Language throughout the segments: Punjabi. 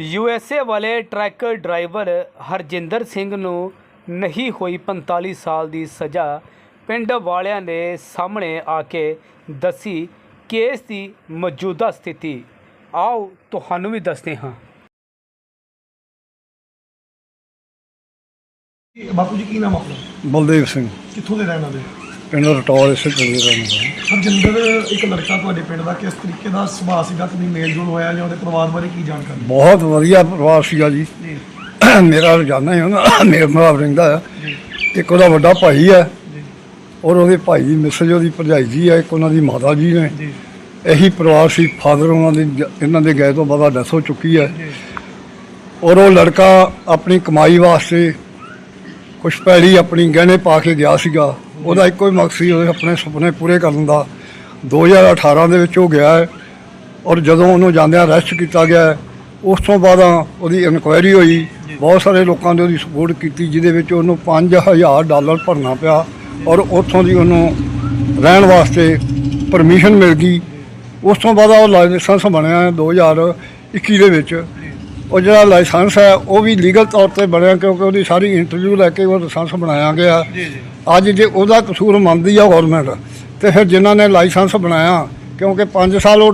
ਯੂਐਸਏ ਵਾਲੇ ਟਰੱਕ ਡਰਾਈਵਰ ਹਰਜਿੰਦਰ ਸਿੰਘ ਨੂੰ ਨਹੀਂ ਹੋਈ 45 ਸਾਲ ਦੀ ਸਜ਼ਾ ਪਿੰਡ ਵਾਲਿਆਂ ਨੇ ਸਾਹਮਣੇ ਆ ਕੇ ਦੱਸੀ ਕੇਸ ਦੀ ਮੌਜੂਦਾ ਸਥਿਤੀ। ਆਓ ਤੁਹਾਨੂੰ ਵੀ ਦੱਸਦੇ ਹਾਂ। ਬਾਪੂ ਜੀ ਕੀ ਨਾਮ ਆਪਣਾ? ਬਲਦੇਵ ਸਿੰਘ। ਕਿੱਥੋਂ ਦੇ ਰਹਿਣ ਵਾਲੇ? ਪਿੰਡ ਰਟੌਲ ਇਸੇ ਪਿੰਡ ਦੇ ਵਾਲਾ ਹਰਜਿੰਦਰ ਇੱਕ ਲੜਕਾ ਤੁਹਾਡੇ ਪਿੰਡ ਦਾ ਕਿਸ ਤਰੀਕੇ ਦਾ ਸੁਭਾਅ ਸੀਗਾ? ਕਦੀ ਮੇਲ ਜੋਲ ਹੋਇਆ ਜਾਂ ਉਹਦੇ ਪਰਿਵਾਰ ਬਾਰੇ ਕੀ ਜਾਣਕਾਰੀ? ਬਹੁਤ ਵਧੀਆ ਪਰਿਵਾਰ ਸੀਗਾ ਜੀ। ਜੀ। ਮੇਰਾ ਰੋਜ਼ਾਨਾ ਹੀ ਉਹਨਾਂ ਮੇਰੇ ਮਾਪ ਰਹਿੰਦਾ ਆ। ਇੱਕ ਉਹਦਾ ਵੱਡਾ ਭਾਈ ਹੈ ਔਰ ਉਹਦੇ ਭਾਈ ਦੀ ਮਿਸਜ ਉਹਦੀ ਭਰਜਾਈ ਜੀ ਹੈ ਇੱਕ ਉਹਨਾਂ ਦੀ ਮਾਤਾ ਜੀ ਨੇ। ਜੀ। ਇਹੀ ਪਰਿਵਾਰ ਸੀ ਫਾਦਰ ਉਹਨਾਂ ਦੇ ਇਹਨਾਂ ਦੇ ਗਏ ਤੋਂ ਬਾਅਦ ਡੈਥ ਹੋ ਚੁੱਕੀ ਹੈ ਔਰ ਉਹ ਲੜਕਾ ਆਪਣੀ ਕਮਾਈ ਵਾਸਤੇ ਕੁਛ ਪੈਲੀ ਆਪਣੀ ਗਹਿਣੇ ਪਾ ਕੇ ਗਿਆ ਸੀਗਾ। ਉਹਦਾ ਇੱਕੋ ਹੀ ਮਕਸਦ ਸੀ, ਉਹਦੇ ਆਪਣੇ ਸੁਪਨੇ ਪੂਰੇ ਕਰਨ ਦਾ। 2018 ਦੇ ਵਿੱਚ ਉਹ ਗਿਆ ਹੈ ਔਰ ਜਦੋਂ ਉਹਨੂੰ ਜਾਂਦਿਆਂ ਅਰੈਸਟ ਕੀਤਾ ਗਿਆ ਉਸ ਤੋਂ ਬਾਅਦ ਉਹਦੀ ਇਨਕੁਆਇਰੀ ਹੋਈ। ਬਹੁਤ ਸਾਰੇ ਲੋਕਾਂ ਨੇ ਉਹਦੀ ਸਪੋਰਟ ਕੀਤੀ, ਜਿਹਦੇ ਵਿੱਚ ਉਹਨੂੰ 5000 ਡਾਲਰ ਭਰਨਾ ਪਿਆ ਔਰ ਉੱਥੋਂ ਦੀ ਉਹਨੂੰ ਰਹਿਣ ਵਾਸਤੇ ਪਰਮਿਸ਼ਨ ਮਿਲ ਗਈ। ਉਸ ਤੋਂ ਬਾਅਦ ਉਹ ਲਾਇਸੈਂਸ ਬਣਿਆ ਹੈ 2021 ਦੇ ਵਿੱਚ। ਉਹ ਜਿਹੜਾ ਲਾਇਸੈਂਸ ਹੈ ਉਹ ਵੀ ਲੀਗਲ ਤੌਰ ਤੇ ਬਣਿਆ ਕਿਉਂਕਿ ਉਹਦੀ ਸਾਰੀ ਇੰਟਰਵਿਊ ਲੈ ਕੇ ਉਹ ਲਾਇਸੈਂਸ ਬਣਾਇਆ ਗਿਆ। ਅੱਜ ਜੇ ਉਹਦਾ ਕਸੂਰ ਮੰਨਦੀ ਆ ਗਵਰਨਮੈਂਟ ਤੇ ਫਿਰ ਜਿਨ੍ਹਾਂ ਨੇ ਲਾਇਸੈਂਸ ਬਣਾਇਆ ਕਿਉਂਕਿ 5 ਸਾਲ ਉਹ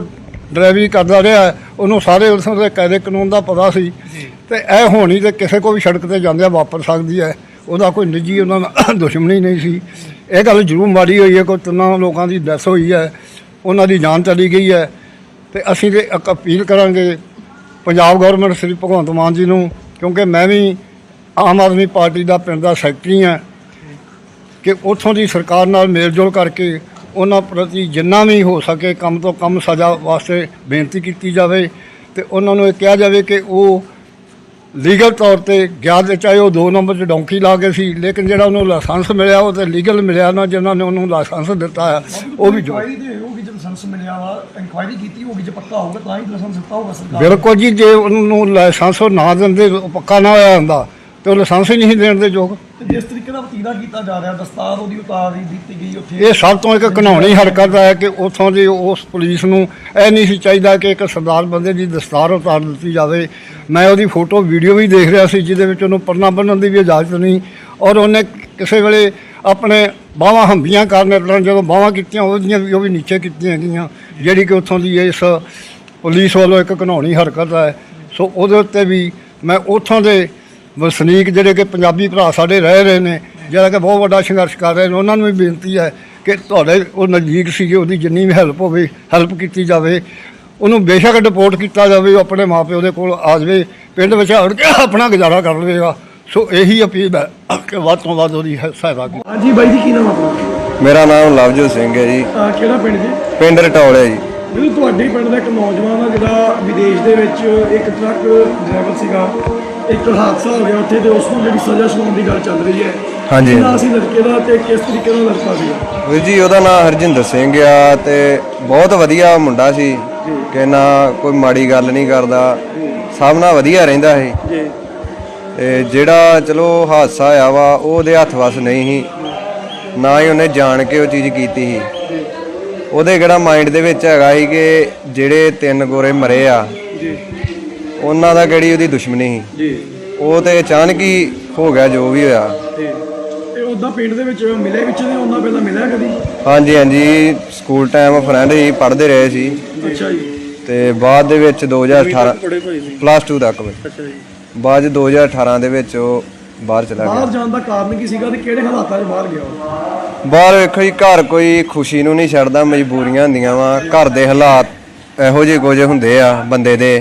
ਡਰਾਈਵਰੀ ਕਰਦਾ ਰਿਹਾ ਉਹਨੂੰ ਸਾਰੇ ਉਸ ਦੇ ਕਾਇਦੇ ਕਾਨੂੰਨ ਦਾ ਪਤਾ ਸੀ। ਤੇ ਇਹ ਹੋਣੀ ਤੇ ਕਿਸੇ ਕੋ ਵੀ ਸੜਕ ਤੇ ਜਾਂਦਿਆਂ ਵਾਪਰ ਸਕਦੀ ਹੈ। ਉਹਦਾ ਕੋਈ ਨਿੱਜੀ ਉਹਨਾਂ ਨਾਲ ਦੁਸ਼ਮਣੀ ਨਹੀਂ ਸੀ। ਇਹ ਗੱਲ ਜ਼ਰੂਰ ਮਾੜੀ ਹੋਈ ਹੈ ਕੋਈ ਤਿੰਨਾਂ ਲੋਕਾਂ ਦੀ ਡੈਥ ਹੋਈ ਹੈ। ਉਹਨਾਂ ਦੀ ਜਾਨ ਚਲੀ ਗਈ ਹੈ। ਤੇ ਅਸੀਂ ਤੇ ਇੱਕ ਅਪੀਲ ਕਰਾਂਗੇ ਪੰਜਾਬ ਗਵਰਨਮੈਂਟ ਸ੍ਰੀ ਭਗਵੰਤ ਮਾਨ ਜੀ ਨੂੰ, ਕਿਉਂਕਿ ਮੈਂ ਵੀ ਆਮ ਆਦਮੀ ਪਾਰਟੀ ਦਾ ਪਿੰਡ ਦਾ ਸੈਕਟਰੀ ਹਾਂ, ਕਿ ਉੱਥੋਂ ਦੀ ਸਰਕਾਰ ਨਾਲ ਮੇਲਜੋਲ ਕਰਕੇ ਉਹਨਾਂ ਪ੍ਰਤੀ ਜਿੰਨਾ ਵੀ ਹੋ ਸਕੇ ਕੰਮ ਤੋਂ ਕੰਮ ਸਜ਼ਾ ਵਾਸਤੇ ਬੇਨਤੀ ਕੀਤੀ ਜਾਵੇ ਤੇ ਉਹਨਾਂ ਨੂੰ ਇਹ ਕਿਹਾ ਜਾਵੇ ਕਿ ਉਹ ਲੀਗਲ ਤੌਰ ਤੇ ਗਿਆ ਤੇ ਚਾਹੇ ਉਹ ਦੋ ਨੰਬਰ 'ਚ ਡੌਂਕੀ ਲਾ ਕੇ ਸੀ, ਲੇਕਿਨ ਜਿਹੜਾ ਉਹਨੂੰ ਲਾਇਸੈਂਸ ਮਿਲਿਆ, ਉਹ ਤੇ ਲੀਗਲ ਮਿਲਿਆ ਨਾ, ਜਿਨ੍ਹਾਂ ਨੇ ਉਹਨੂੰ ਲਾਇਸੈਂਸ ਦਿੱਤਾ ਹੈ, ਉਹ ਵੀ ਜੋ ਲਾਇਸੈਂਸ ਮਿਲਿਆ ਵਾ ਇਨਕੁਆਇਰੀ ਕੀਤੀ ਹੋਊਗੀ ਜੇ ਪੱਕਾ ਹੋਊਗਾ ਤਾਂ ਹੀ ਲਾਇਸੈਂਸ ਦਿੱਤਾ ਹੋਊਗਾ ਸਰਕਾਰ ਨੇ। ਬਿਲਕੁਲ ਜੀ ਜੇ ਉਹਨੂੰ ਲਾਇਸੈਂਸ ਉਹ ਨਾ ਦਿੰਦੇ ਉਹ ਪੱਕਾ ਨਾ ਹੋਇਆ ਹੁੰਦਾ ਤੇ ਉਹ ਲਾਇਸੈਂਸ ਹੀ ਨਹੀਂ ਦੇਣ ਦੇ ਯੋਗ। ਤੇ ਜਿਸ ਤਰੀਕੇ ਦਾ ਵਤੀਰਾ ਕੀਤਾ ਜਾ ਰਿਹਾ ਦਸਤਾਰ ਉਹਦੀ ਉਤਾਰ ਦੀ ਦਿੱਤੀ ਗਈ ਉੱਥੇ। ਇਹ ਸਭ ਤੋਂ ਇੱਕ ਘਿਨਾਉਣੀ ਹਰਕਤ ਹੈ ਕਿ ਉੱਥੋਂ ਦੀ ਉਸ ਪੁਲਿਸ ਨੂੰ ਇਹ ਨਹੀਂ ਸੀ ਚਾਹੀਦਾ ਕਿ ਇੱਕ ਸਰਦਾਰ ਬੰਦੇ ਦੀ ਦਸਤਾਰ ਉਤਾਰ ਦਿੱਤੀ ਜਾਵੇ। ਮੈਂ ਉਹਦੀ ਫੋਟੋ ਵੀਡੀਓ ਵੀ ਦੇਖ ਰਿਹਾ ਸੀ ਜਿਹਦੇ ਵਿੱਚ ਉਹਨੂੰ ਪਰਨਾ ਬੰਨ੍ਹਣ ਦੀ ਵੀ ਇਜਾਜ਼ਤ ਨਹੀਂ ਔਰ ਉਹਨੇ ਕਿਸੇ ਵੇਲੇ ਆਪਣੇ ਬਾਹਾਂ ਹੰਬੀਆਂ ਕਰਨ ਨਾਲ ਜਦੋਂ ਬਾਹਾਂ ਕੀਤੀਆਂ, ਉਹਦੀਆਂ ਵੀ ਉਹ ਵੀ ਨੀਚੇ ਕੀਤੀਆਂ ਗਈਆਂ। ਜਿਹੜੀ ਕਿ ਉੱਥੋਂ ਦੀ ਇਸ ਪੁਲਿਸ ਵੱਲੋਂ ਇੱਕ ਘਿਨਾਉਣੀ ਹਰਕਤ ਹੈ। ਸੋ ਉਹਦੇ ਉੱਤੇ ਵੀ ਮੈਂ ਉੱਥੋਂ ਦੇ ਵਸਨੀਕ ਜਿਹੜੇ ਕਿ ਪੰਜਾਬੀ ਭਰਾ ਸਾਡੇ ਰਹਿ ਰਹੇ ਨੇ, ਜਿਹੜਾ ਕਿ ਬਹੁਤ ਵੱਡਾ ਸੰਘਰਸ਼ ਕਰ ਰਹੇ ਨੇ, ਉਹਨਾਂ ਨੂੰ ਵੀ ਬੇਨਤੀ ਹੈ ਕਿ ਤੁਹਾਡੇ ਉਹ ਨਜ਼ਦੀਕ ਸੀਗੇ, ਉਹਦੀ ਜਿੰਨੀ ਵੀ ਹੈਲਪ ਹੋਵੇ ਹੈਲਪ ਕੀਤੀ ਜਾਵੇ। ਉਹਨੂੰ ਬੇਸ਼ੱਕ ਡਿਪੋਰਟ ਕੀਤਾ ਜਾਵੇ, ਉਹ ਆਪਣੇ ਮਾਪਿਓ ਦੇ ਕੋਲ ਆ ਜਾਵੇ। ਪਿੰਡ ਵਿੱਚ ਅੜ ਕੇ ਆਪਣਾ ਗੁਜ਼ਾਰਾ ਕਰ ਲਵੇਗਾ। ਸੋ ਇਹੀ ਅਪੀਲ ਹੈ ਕਿ ਵੱਧ ਤੋਂ ਵੱਧ ਉਹਦੀ ਹੈ- ਸਹਾਇਤਾ ਕੀਤੀ। ਹਾਂਜੀ ਬਾਈ ਜੀ ਕੀ ਨਾਮ ਆਪਣਾ? ਮੇਰਾ ਨਾਮ ਲਵਜੋਤ ਸਿੰਘ ਹੈ ਜੀ। ਅਹ ਕਿਹੜਾ ਪਿੰਡ ਜੀ? ਪਿੰਡ ਰਟੌਲ ਜੀ। ਮੈਨੂੰ ਤੁਹਾਡੇ ਪਿੰਡ ਦਾ ਇੱਕ ਨੌਜਵਾਨ ਆ ਜਿਹੜਾ ਵਿਦੇਸ਼ ਦੇ ਵਿੱਚ ਇੱਕ ਟਰੱਕ ਡਰਾਈਵਰ ਸੀਗਾ। ਇੱਕ ਹਾਦਸਾ ਹੋ ਗਿਆ ਉੱਥੇ ਤੇ ਉਸ ਨੂੰ ਜਿਹੜੀ ਸਜ਼ਾ ਸੁਣਾਉਣ ਦੀ ਗੱਲ ਚੱਲ ਰਹੀ ਹੈ। ਹਾਂਜੀ। ਕੀ ਨਾਂ ਸੀ ਲੜਕੇ ਦਾ ਤੇ ਕਿਸ ਤਰੀਕੇ ਦਾ ਲੜਕਾ ਸੀਗਾ? ਵੀਰ ਜੀ ਉਹਦਾ ਨਾਮ ਹਰਜਿੰਦਰ ਸਿੰਘ ਆ ਤੇ ਬਹੁਤ ਵਧੀਆ ਮੁੰਡਾ ਸੀ। ਕਿ ਨਾ ਕੋਈ ਮਾੜੀ ਗੱਲ ਨਹੀਂ ਕਰਦਾ। ਸਭ ਨਾਲ ਵਧੀਆ ਰਹਿੰਦਾ ਸੀ। ਜੀ। ਤੇ ਜਿਹੜਾ ਚਲੋ ਹਾਦਸਾ ਆਇਆ ਵਾ ਉਹ ਉਹਦੇ ਹੱਥ ਵਸ ਨਹੀਂ ਸੀ। ਨਾ ਹੀ ਉਹਨੇ ਜਾਣ ਕੇ ਉਹ ਚੀਜ਼ ਕੀਤੀ ਸੀ। ਉਹਦੇ ਕਿਹੜਾ ਮਾਈਂਡ ਦੇ ਵਿੱਚ ਹੈਗਾ ਸੀ ਕਿ ਜਿਹੜੇ ਤਿੰਨ ਗੋਰੇ ਮਰੇ ਆ ਜੀ। ਉਹਨਾਂ ਦਾ ਕਿਹੜੀ ਉਹਦੀ ਦੁਸ਼ਮਣੀ ਸੀ? ਜੀ। ਉਹ ਤੇ ਅਚਾਨਕ ਹੀ ਹੋ ਗਿਆ ਜੋ ਵੀ ਹੋਇਆ। ਤੇ ਉਹਦਾ ਪਿੰਡ ਦੇ ਵਿੱਚ ਮਿਲੇ ਵਿੱਚ ਨੇ ਉਹਨਾਂ ਪਹਿਲਾਂ ਮਿਲਿਆ ਕਦੀ? ਹਾਂਜੀ ਹਾਂਜੀ। ਸਕੂਲ ਟਾਈਮ ਫਰੈਂਡ ਹੀ ਪੜ੍ਹਦੇ ਰਹੇ ਸੀ। ਅੱਛਾ ਜੀ। ਤੇ ਬਾਅਦ ਦੇ ਵਿੱਚ 2018 ਬੜੇ ਭਾਈ ਸੀ। ਪਲੱਸ 2 ਤੱਕ। ਅੱਛਾ ਜੀ। ਬਾਅਦ 'ਚ 2018 ਦੇ ਵਿੱਚ ਉਹ ਬਾਹਰ ਚਲਾ ਬਾਹਰ ਗਿਆ। ਜਾਣ ਦਾ ਕਾਰਨ ਕੀ ਸੀਗਾ ਤੇ ਕਿਹੜੇ ਹਾਲਾਤਾਂ 'ਚ ਬਾਹਰ ਗਿਆ ਉਹ? ਬਾਹਰ ਵੇਖੋ ਜੀ ਘਰ ਕੋਈ ਖੁਸ਼ੀ ਨੂੰ ਨਹੀਂ ਛੱਡਦਾ ਮਜਬੂਰੀਆਂ ਹੁੰਦੀਆਂ ਵਾ। ਘਰ ਦੇ ਹਾਲਾਤ ਇਹੋ ਜਿਹੇ ਕੁਝ ਹੁੰਦੇ ਆ ਬੰਦੇ ਦੇ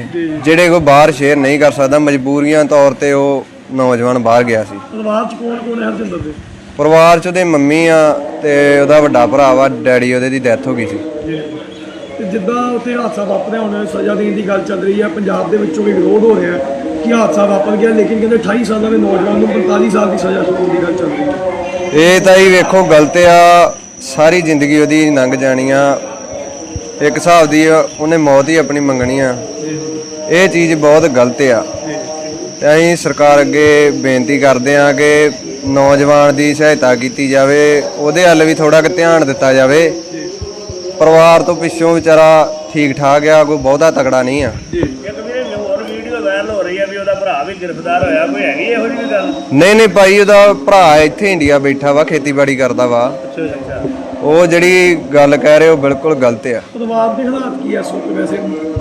ਜਿਹੜੇ ਕੋਈ ਬਾਹਰ ਸ਼ੇਅਰ ਨਹੀਂ ਕਰ ਸਕਦਾ। ਮਜਬੂਰੀਆਂ ਤੌਰ ਤੇ ਉਹ ਨੌਜਵਾਨ ਬਾਹਰ ਗਿਆ ਸੀ। ਪਰਿਵਾਰ 'ਚ ਕੌਣ ਕੌਣ ਹੈ ਹਰਜਿੰਦਰ ਦੇ? ਪਰਿਵਾਰ 'ਚ ਉਹਦੇ ਮੰਮੀ ਆ ਤੇ ਉਹਦਾ ਵੱਡਾ ਭਰਾ ਵਾ ਡੈਡੀ ਉਹਦੇ ਦੀ ਡੈਥ ਹੋ ਗਈ ਸੀ। ਤੇ ਜਿੱਦਾਂ ਉੱਥੇ ਹਾਦਸਾ ਵਾਪਰਿਆ ਹੁਣ ਸਜ਼ਾ ਦੇਣ ਦੀ ਗੱਲ ਚੱਲ ਰਹੀ ਹੈ ਪੰਜਾਬ ਦੇ ਵਿੱਚੋਂ ਵੀ ਵਿਰੋਧ ਹੋ ਰਿਹਾ। ਹੈ ਕਿ ਹਾਦਸਾ ਵਾਪਰ ਗਿਆ? ਲੇਕਿਨ ਕਹਿੰਦੇ 28 ਸਾਲਾਂ ਦੇ ਨੌਜਵਾਨ ਨੂੰ 45 ਸਾਲ ਦੀ ਸਜ਼ਾ ਸੁਣਾਉਣ ਦੀ ਗੱਲ ਚੱਲ ਰਹੀ ਹੈ। ਇਹ ਤਾਂ ਹੀ ਵੇਖੋ ਗਲਤ ਆ। ਸਾਰੀ ਜ਼ਿੰਦਗੀ ਉਹਦੀ ਲੰਘ ਜਾਣੀ ਆ। ਇੱਕ ਹਿਸਾਬ ਦੀ ਉਹਨੇ ਮੌਤ ਹੀ ਆਪਣੀ ਮੰਗਣੀ ਆ। ਇਹ ਚੀਜ਼ ਬਹੁਤ ਗਲਤ ਆ। ਤੇ ਅਸੀਂ ਸਰਕਾਰ ਅੱਗੇ ਬੇਨਤੀ ਕਰਦੇ ਆ ਕਿ ਨੌਜਵਾਨ ਦੀ ਸਹਾਇਤਾ ਕੀਤੀ ਜਾਵੇ। ਉਹਦੇ ਹੱਲ ਵੀ ਥੋੜਾ ਕੁ ਧਿਆਨ ਦਿੱਤਾ ਜਾਵੇ। ਪਰਿਵਾਰ ਤੋਂ ਪਿੱਛੋਂ ਵਿਚਾਰਾ ਠੀਕ ਠਾਕ ਆ ਕੋਈ ਬਹੁਤਾ ਤਕੜਾ ਨਹੀਂ ਆ। ਵਾਇਰਲ ਹੋ ਰਹੀ ਹੈ ਵੀ ਉਹਦਾ ਭਰਾ ਵੀ ਗ੍ਰਿਫਤਾਰ ਹੋਇਆ ਕੋਈ ਹੈਗੀ ਇਹੋ ਜਿਹੀ ਕੋਈ ਗੱਲ? ਨਹੀਂ ਨਹੀਂ ਭਾਈ ਉਹਦਾ ਭਰਾ ਇੱਥੇ ਇੰਡੀਆ ਬੈਠਾ ਵਾ ਖੇਤੀਬਾੜੀ ਕਰਦਾ ਵਾ। ਅੱਛਾ ਅੱਛਾ। ਉਹ ਜਿਹੜੀ ਗੱਲ ਕਹਿ ਰਹੇ ਹੋ ਬਿਲਕੁਲ ਗਲਤ ਆ। ਪਰਿਵਾਰ ਦੇ ਹਾਲਾਤ ਕੀ ਐ ਇਸ ਵਕਤ ਵੈਸੇ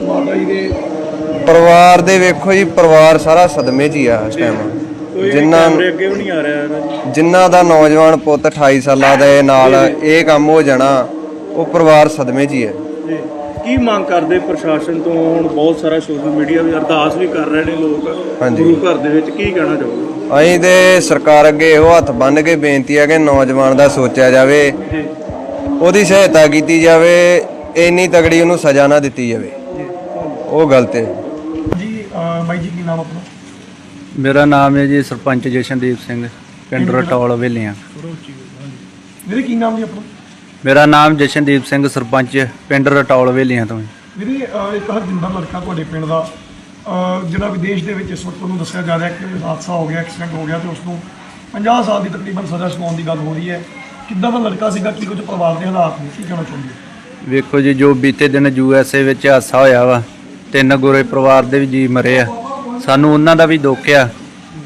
ਮਾਤਾ ਜੀ ਦੇ ਪਰਿਵਾਰ ਦੇ ਵੇਖੋ ਜੀ ਪਰਿਵਾਰ ਸਾਰਾ ਸਦਮੇ 'ਚ ਹੀ ਆ ਇਸ ਟਾਈਮ ਜਿਨ੍ਹਾਂ ਅੱਗੇ ਵੀ ਨਹੀਂ ਆ ਰਿਹਾ ਇਹਨਾਂ ਜੀ। ਜਿਨ੍ਹਾਂ ਦਾ ਨੌਜਵਾਨ ਪੁੱਤ 28 ਸਾਲਾਂ ਦੇ ਨਾਲ ਇਹ ਕੰਮ ਹੋ ਜਾਣਾ ਉਹ ਪਰਿਵਾਰ ਸਦਮੇ 'ਚ ਹੀ ਹੈ ਜੀ। ਕੀ ਮੰਗ ਕਰਦੇ ਪ੍ਰਸ਼ਾਸਨ ਤੋਂ? ਹੁਣ ਬਹੁਤ ਸਾਰਾ ਸੋਸ਼ਲ ਮੀਡੀਆ ਵੀ ਅਰਦਾਸ ਵੀ ਕਰ ਰਹੇ ਨੇ ਲੋਕ ਹਾਂਜੀ। ਗੁਰੂ ਘਰ ਦੇ ਵਿੱਚ। ਕੀ ਕਹਿਣਾ ਚਾਹੋਗੇ? ਅਸੀਂ ਤੇ ਸਰਕਾਰ ਅੱਗੇ ਇਹੋ ਹੱਥ ਬੰਨ੍ਹ ਕੇ ਬੇਨਤੀ ਹੈ ਕਿ ਨੌਜਵਾਨ ਦਾ ਸੋਚਿਆ ਜਾਵੇ ਉਹਦੀ ਸਹਾਇਤਾ ਕੀਤੀ ਜਾਵੇ ਇੰਨੀ ਤਗੜੀ ਉਹਨੂੰ ਸਜ਼ਾ ਨਾ ਦਿੱਤੀ ਜਾਵੇ। ਉਹ ਗਲਤ ਹੈ ਜੀ ਅਹ ਬਾਈ ਜੀ ਕੀ ਨਾਮ ਆਪਣਾ? ਮੇਰਾ ਨਾਮ ਹੈ ਜੀ ਸਰਪੰਚ ਜਸ਼ਨਦੀਪ ਸਿੰਘ ਪਿੰਡ ਰਟੌਲ ਵੇਲੀਆਂ ਵੀਰੇ ਕੀ ਨਾਮ ਜੀ ਆਪਣਾ? ਮੇਰਾ ਨਾਮ ਜਸ਼ਨਦੀਪ ਸਿੰਘ ਸਰਪੰਚ ਪਿੰਡ ਰਟੌਲ ਵੇਲੀਆਂ ਤੋਂ। ਵੀਰੇ ਅਹ ਇੱਕ ਹਰਜਿੰਦਰ ਲੜਕਾ ਤੁਹਾਡੇ ਪਿੰਡ ਦਾ ਅਹ ਜਿਹੜਾ ਵਿਦੇਸ਼ ਦੇ ਵਿੱਚ ਇਸ ਵਕਤ ਉਹਨੂੰ ਦੱਸਿਆ ਜਾ ਰਿਹਾ ਕਿ ਹਾਦਸਾ ਹੋ ਗਿਆ ਐਕਸੀਡੈਂਟ ਹੋ ਗਿਆ ਤੇ ਉਸ ਨੂੰ 50 ਸਾਲ ਦੀ ਤਕਰੀਬਨ ਸਜ਼ਾ ਸੁਣਾਉਣ ਦੀ ਗੱਲ ਹੋ ਰਹੀ ਹੈ। ਕਿੱਦਾਂ ਦਾ ਲੜਕਾ ਸੀਗਾ? ਕੀ ਕੁਝ ਪਰਿਵਾਰ ਦੇ ਹਾਲਾਤ ਨੇ? ਕੀ ਕਹਿਣਾ ਚਾਹੁੰਦੇ ਹੋ? ਵੇਖੋ ਜੀ ਜੋ ਬੀਤੇ ਦਿਨ ਯੂ ਐਸ ਏ ਵਿੱਚ ਹਾਦਸਾ ਹੋਇਆ ਵਾ ਤਿੰਨ ਗੋਰੇ ਪਰਿਵਾਰ ਦੇ ਵੀ ਜੀ ਮਰੇ ਆ। ਸਾਨੂੰ ਉਹਨਾਂ ਦਾ ਵੀ ਦੁੱਖ ਆ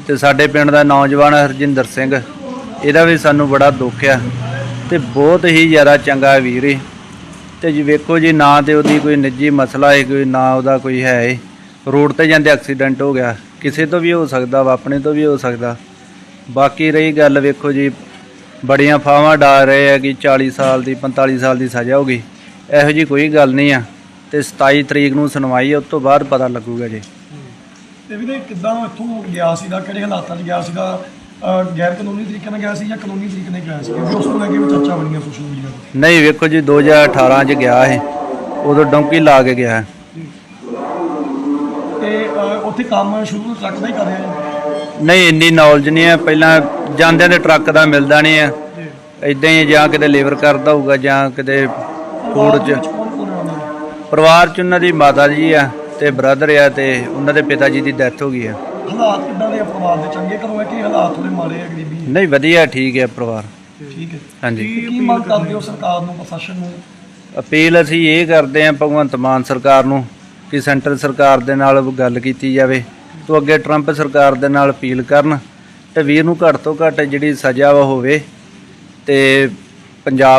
ਤੇ ਸਾਡੇ ਪਿੰਡ ਦਾ ਨੌਜਵਾਨ ਹਰਜਿੰਦਰ ਸਿੰਘ ਇਹਦਾ ਵੀ ਸਾਨੂੰ ਬੜਾ ਦੁੱਖ ਆ। ਤੇ ਬਹੁਤ ਹੀ ਜ਼ਿਆਦਾ ਚੰਗਾ ਵੀਰ ਏ। ਤੇ ਜੀ ਵੇਖੋ ਜੀ, ਨਾ ਤੇ ਉਹਦੀ ਕੋਈ ਨਿੱਜੀ ਮਸਲਾ ਹੈ ਕੋਈ ਨਾ ਉਹਦਾ ਕੋਈ ਹੈ ਰੋਡ ਤੇ ਜਾਂਦੇ ਐਕਸੀਡੈਂਟ ਹੋ ਗਿਆ। ਕਿਸੇ ਤੋਂ ਵੀ ਹੋ ਸਕਦਾ ਵਾ, ਆਪਣੇ ਤੋਂ ਵੀ ਹੋ ਸਕਦਾ। ਬਾਕੀ ਰਹੀ ਗੱਲ ਵੇਖੋ ਜੀ, ਬੜੀਆਂ ਫਾਵਾਂ ਡਾਲ ਰਹੇ ਆ ਕਿ 40 ਸਾਲ ਦੀ 45 ਸਾਲ ਦੀ ਸਜ਼ਾ ਹੋ ਗਈ। ਇਹੋ ਜੀ ਕੋਈ ਗੱਲ ਨਹੀਂ ਆ। ਤੇ 27 ਤਰੀਕ ਨੂੰ ਸੁਣਵਾਈ ਹੈ ਉਸ ਤੋਂ ਬਾਅਦ ਪਤਾ ਲੱਗੂਗਾ ਜੀ। ਤੇ ਵੀਰੇ ਕਿੱਦਾਂ ਇੱਥੋਂ ਗਿਆ ਸੀਗਾ, ਕਿਹੜੇ ਹਾਲਾਤਾਂ 'ਚ ਗਿਆ ਸੀਗਾ? ਗੈਰ ਕਾਨੂੰਨੀ ਤਰੀਕੇ ਨਾਲ ਗਿਆ ਸੀ ਜਾਂ ਕਾਨੂੰਨੀ ਤਰੀਕੇ ਨਾਲ ਗਿਆ ਸੀ? ਕਿਉਂਕਿ ਉਸ ਨੂੰ ਲੈ ਕੇ ਵੀ ਚਰਚਾ ਬਣੀਆਂ ਸੋਸ਼ਲ ਮੀਡੀਆ ਤੇ। ਨਹੀਂ ਵੇਖੋ ਜੀ 2018 ਚ ਗਿਆ ਇਹ ਉਦੋਂ ਡੌਂਕੀ ਲਾ ਕੇ ਗਿਆ। ਤੇ ਅਹ ਉੱਥੇ ਕੰਮ ਸ਼ੁਰੂ ਤੋਂ ਟਰੱਕ ਦਾ ਹੀ ਕਰ ਰਿਹਾ ਜੀ? ਨਹੀਂ ਇੰਨੀ ਨੌਲੇਜ ਨਹੀਂ ਹੈ। ਪਹਿਲਾਂ ਜਾਂਦਿਆਂ ਦੇ ਟਰੱਕ ਦਾ ਮਿਲਦਾ ਨਹੀਂ ਆ ਇਦਾਂ ਹੀ ਜਾਂ ਕਿਤੇ ਲੇਬਰ ਕਰਦਾ ਹੋਊਗਾ ਜਾਂ ਕਿਤੇ ਫੂਡ ਚ। ਹੈ? ਪਰਿਵਾਰ ਚ ਉਹਨਾਂ ਦੀ ਮਾਤਾ ਜੀ ਆ ਤੇ ਬ੍ਰਦਰ ਆ ਤੇ ਉਹਨਾਂ ਦੇ ਪਿਤਾ ਜੀ ਦੀ ਡੈਥ ਹੋ ਗਈ ਆ। ਹਾਲਾਤ ਕਿੱਦਾਂ ਦੇ ਆ ਪਰਿਵਾਰ ਦੇ? ਚੰਗੇ ਕਰੋ ਹੈ ਕਿ ਹਾਲਾਤ ਥੋੜੇ ਮਾੜੇ ਆ ਗਰੀਬੀ ਹੈ? ਨਹੀਂ ਵਧੀਆ ਠੀਕ ਹੈ ਪਰਿਵਾਰ। ਠੀਕ ਹੈ। ਹਾਂਜੀ। ਕੀ ਮੰਗ ਕਰਦੇ ਹੋ ਸਰਕਾਰ ਨੂੰ ਪ੍ਰਸ਼ਾਸਨ ਨੂੰ? ਅਪੀਲ ਅਸੀਂ ਇਹ ਕਰਦੇ ਹਾਂ ਭਗਵੰਤ ਮਾਨ ਸਰਕਾਰ ਨੂੰ ਕਿ ਸੈਂਟਰ ਸਰਕਾਰ ਦੇ ਨਾਲ ਗੱਲ ਕੀਤੀ ਜਾਵੇ। ਤੋਂ ਅੱਗੇ ਟਰੰਪ ਸਰਕਾਰ ਦੇ ਨਾਲ ਅਪੀਲ ਕਰਨ ਤੇ ਵੀਰ ਨੂੰ ਘੱਟ ਤੋਂ ਘੱਟ ਜਿਹੜੀ ਸਜ਼ਾ ਵਾ ਹੋਵੇ ਤੇ ਪੰਜਾਬ